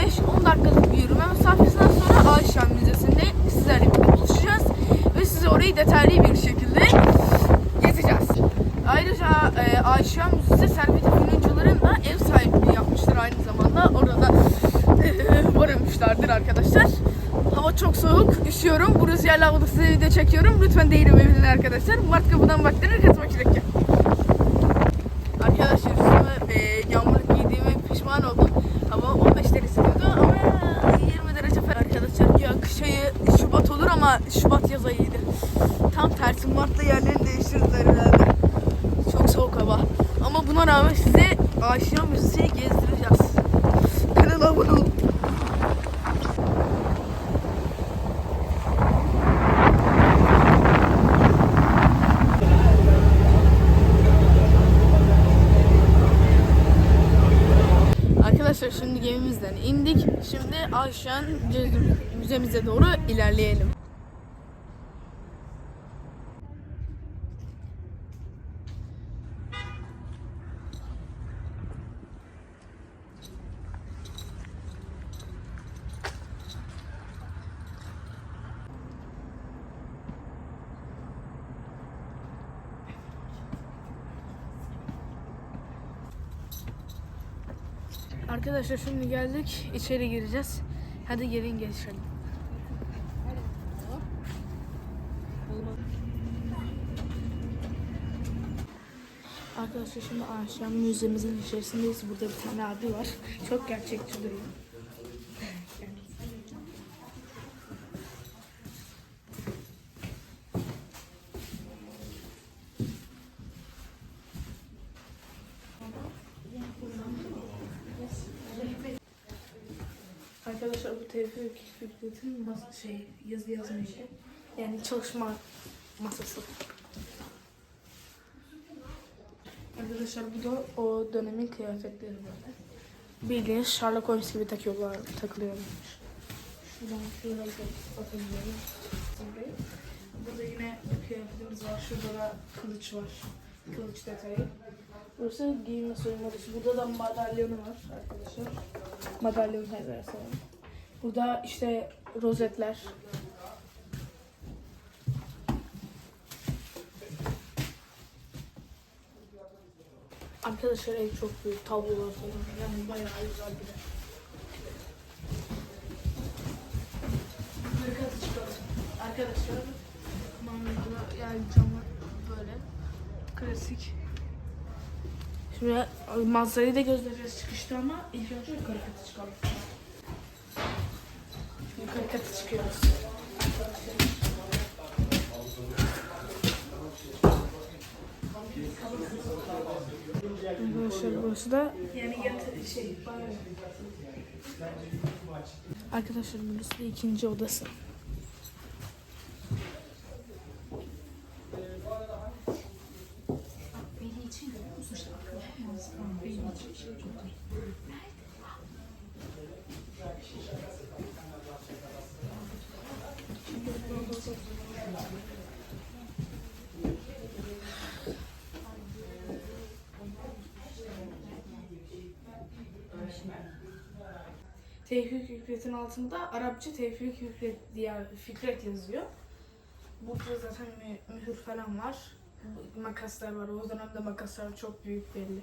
5-10 dakikalık bir yürüme mesafesinden sonra Ayşen Müzesi'nde sizlerle birlikte buluşacağız. Ve size orayı detaylı bir şekilde gezeceğiz. Ayrıca e, Ayşen Müzesi Servet Fünuncuların da ev sahipliği yapmıştır aynı zamanda. Orada e, varılmışlardır arkadaşlar. Hava çok soğuk, üşüyorum. Bu rüzgarla odası video çekiyorum. Lütfen değirimi bilin arkadaşlar. Mart kapıdan baktırır, kaçmak üzere. Ama Şubat yaz ayıydı. Tam tersi Mart'ta yerlerini değiştirdiler herhalde. Çok soğuk hava. Ama buna rağmen size Aşina Müzesi'yi gezdireceğiz. Kanala abone olun. Arkadaşlar şimdi gemimizden indik. Şimdi Ayşen müzemize doğru ilerleyelim. Arkadaşlar şimdi geldik. içeri gireceğiz. Hadi gelin geçelim. Arkadaşlar şimdi Ahşam müzemizin içerisindeyiz. Burada bir tane abi var. Çok gerçekçi duruyor. Arkadaşlar bu Tevfik Fikret'in şey yazı yazma işi. Yani çalışma masası. Arkadaşlar bu da o dönemin kıyafetleri böyle. Bildiğiniz Sherlock Holmes gibi takıyorlar, takılıyorlar. Şuradan şuraya bakabiliyoruz. Burayı. Burada yine kıyafetimiz var. Şurada da kılıç var. Kılıç detayı. Burası giyinme soyunma odası. Burada da madalyonu var arkadaşlar. Madalyon her. Burada işte rozetler. Arkadaşlar ev çok büyük. Tablolar falan. Yani bayağı güzel bir ev. Arkadaşlar manzara yani camı böyle klasik. Şimdi manzarayı da göstereceğiz çıkışta ama ilk önce yukarı katı çıkalım. Yukarı katı çıkıyoruz. Arkadaşlar burası da yani yatı şey banyo. Arkadaşlar burası da ikinci odası. Tevfik Fikret'in altında Arapça Tevfik Fikret diye Fikret yazıyor. Burada zaten mü- mühür falan var. Makaslar var. O dönemde makaslar çok büyük belli.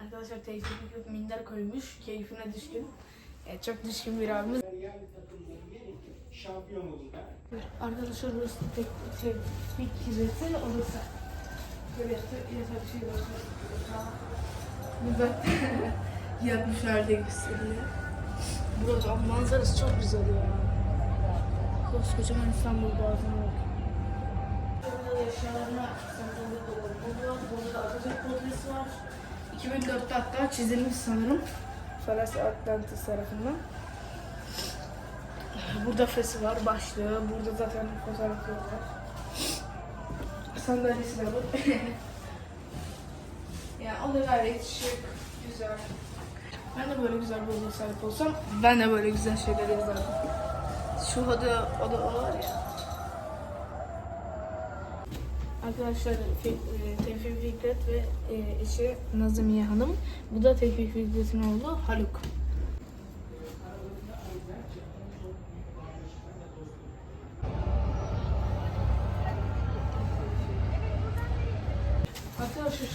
Arkadaşlar Tevfik Fikret minder koymuş. Keyfine düşkün. Evet, çok düşkün bir abimiz. Şampiyon oldu. Arkadaşlar burası tek, Tevfik Fikret'in odası. Böyle yatak, yatak şey var. Burada yapmışlar diye gösteriyor. Burada manzarası çok güzel ya. Koskocaman İstanbul Boğazı'na bak. Burada da saklandığı dolabı var. Burada da Atatürk portresi var. 2004'te hatta çizilmiş sanırım. Falas Atlantis tarafından. Burada fesi var, başlığı. Burada zaten fotoğrafları var. Sandalyesi de var. yani o da gayet şık, güzel. Ben de böyle güzel bir odaya sahip olsam ben de böyle güzel şeyler yazardım. Şu oda, oda o var ya. Arkadaşlar e, Tevfik Fikret ve e, eşi Nazmiye Hanım. Bu da Tevfik Fikret'in oğlu Haluk.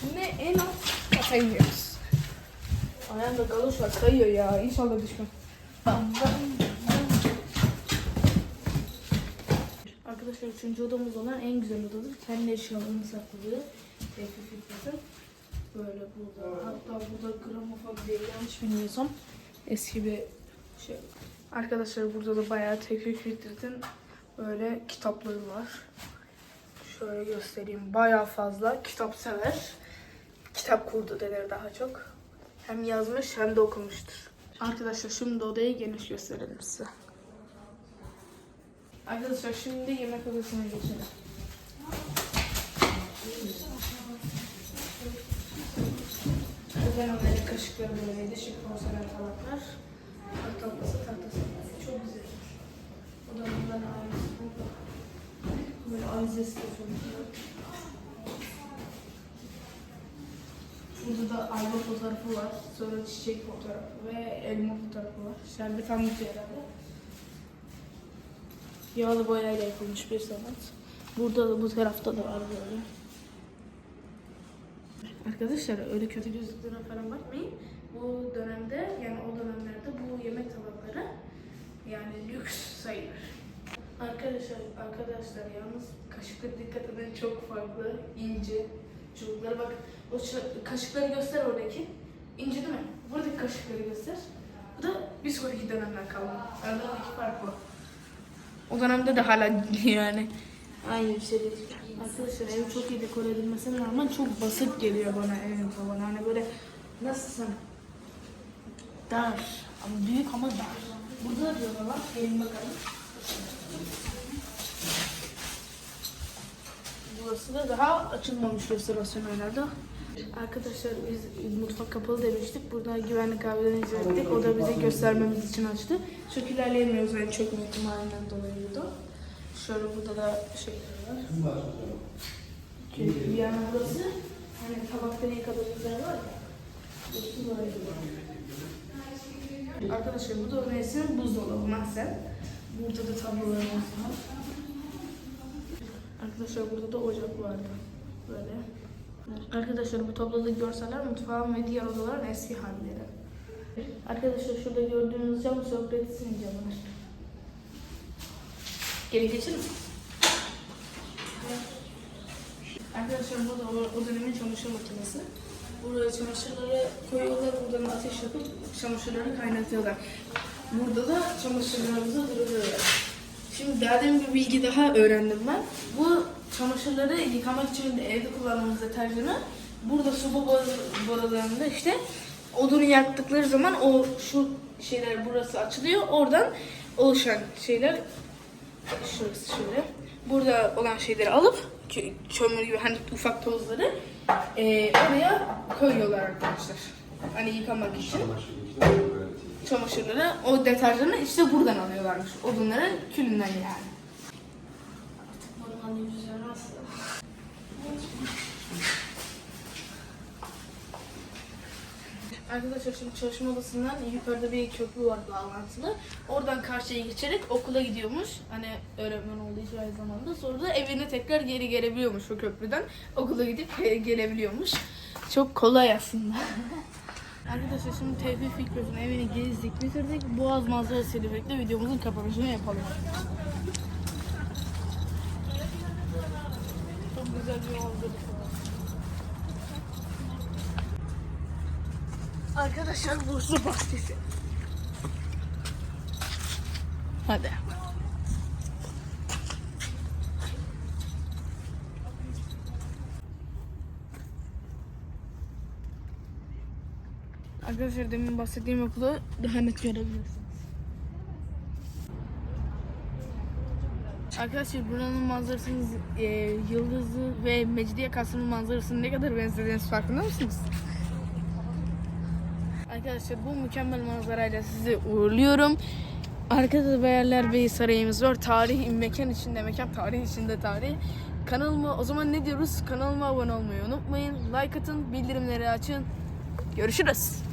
Şimdi en alt kata iniyoruz. Ayağımda galoş var kayıyor ya. İnşallah düşmem. Arkadaşlar üçüncü odamız olan en güzel odadır. Kendi eşyalarını sakladığı Tevfik Fikret'in. Böyle burada. Hatta burada gramofon diye yanlış bilmiyorsam eski bir şey. Arkadaşlar burada da bayağı Tevfik Fikret'in böyle kitapları var. Şöyle göstereyim. Bayağı fazla kitap sever. Kitap kurdu denir daha çok. Hem yazmış hem de okumuştur. Arkadaşlar şimdi odayı geniş gösterelim size. Arkadaşlar şimdi yemek odasına geçelim. Ben onları kaşıkları böyleydi. Şimdi porselen tabaklar. Tahtası tahtası. Çok güzel. Odamızdan ailesi burada. Böyle aizesi de çok güzel. Burada da ayva fotoğrafı var. Sonra çiçek fotoğrafı ve elma fotoğrafı var. Şerbet anlatıyor herhalde. Yağlı boyayla yapılmış bir sanat. Burada da bu tarafta da var böyle. Arkadaşlar öyle kötü gözlüklere falan bakmayın. Bu dönemde yani o dönemlerde bu yemek tabakları yani lüks sayılır. Arkadaşlar arkadaşlar yalnız kaşıkları dikkat edin çok farklı ince çubukları bak o kaşıkları göster oradaki ince değil mi? Buradaki kaşıkları göster. Bu da bir sonraki dönemden kalma. Aralarındaki fark bu. O dönemde de hala yani aynı bir şey değil. Arkadaşlar ev çok iyi dekore edilmesine rağmen çok basık geliyor bana evin tavanı. Hani böyle nasılsın? Dar. Ama büyük ama dar. Burada da diyorlar lan. Gelin bakalım. Burası da daha açılmamış restorasyon herhalde. Arkadaşlar biz mutfak kapalı demiştik. Burada güvenlik kahveden izledik. O da bize göstermemiz için açtı. Çok ilerleyemiyoruz yani çökme ihtimalinden dolayı da. Şöyle burada da şeyler var. Çünkü bir yana burası hani tabakta ne kadar güzel var ya. Arkadaşlar bu da Ömer'in buzdolabı mahzen. Burada da tablolarımız var. Arkadaşlar burada da ocak vardı. Böyle. Arkadaşlar bu topladığı görseller mutfağın ve diğer odaların eski halleri. Arkadaşlar şurada gördüğünüz cam Sokrates'in camı. Gelin geçelim. Arkadaşlar bu da o, o dönemin çamaşır makinesi. Buraya çamaşırları koyuyorlar, buradan ateş yapıp çamaşırları kaynatıyorlar. Burada da çamaşırlarımızı duruyorlar. Şimdi daha demin bir bilgi daha öğrendim ben. Bu çamaşırları yıkamak için de evde kullandığımız deterjanı burada bor- borularında işte odunu yaktıkları zaman o şu şeyler burası açılıyor. Oradan oluşan şeyler şurası şöyle. Burada olan şeyleri alıp kö- kömür gibi hani ufak tozları eee, oraya koyuyorlar arkadaşlar. Hani yıkamak için çamaşırları o deterjanı işte buradan alıyorlarmış. Odunların külünden yani. Arkadaşlar şimdi çalışma odasından yukarıda bir köprü var bağlantılı. Oradan karşıya geçerek okula gidiyormuş. Hani öğretmen olduğu için aynı zamanda. Sonra da evine tekrar geri gelebiliyormuş o köprüden. Okula gidip gelebiliyormuş. Çok kolay aslında. Arkadaşlar şimdi Tevfik Fikret'in evini gezdik, bitirdik. Boğaz manzarasıyla birlikte videomuzun kapanışını yapalım. Çok güzel bir manzarası var. Arkadaşlar burası bahçesi. Hadi. Arkadaşlar demin bahsettiğim okulu daha net görebilirsiniz. Arkadaşlar buranın manzarasının e, Yıldızlı ve Mecidiye Kasrı'nın manzarasının ne kadar benzediğiniz farkında mısınız? Arkadaşlar bu mükemmel manzarayla sizi uğurluyorum. Arkada da Beyerler Sarayımız var. Tarih mekan içinde mekan, tarih içinde tarih. Kanalıma o zaman ne diyoruz? Kanalıma abone olmayı unutmayın. Like atın, bildirimleri açın. Görüşürüz.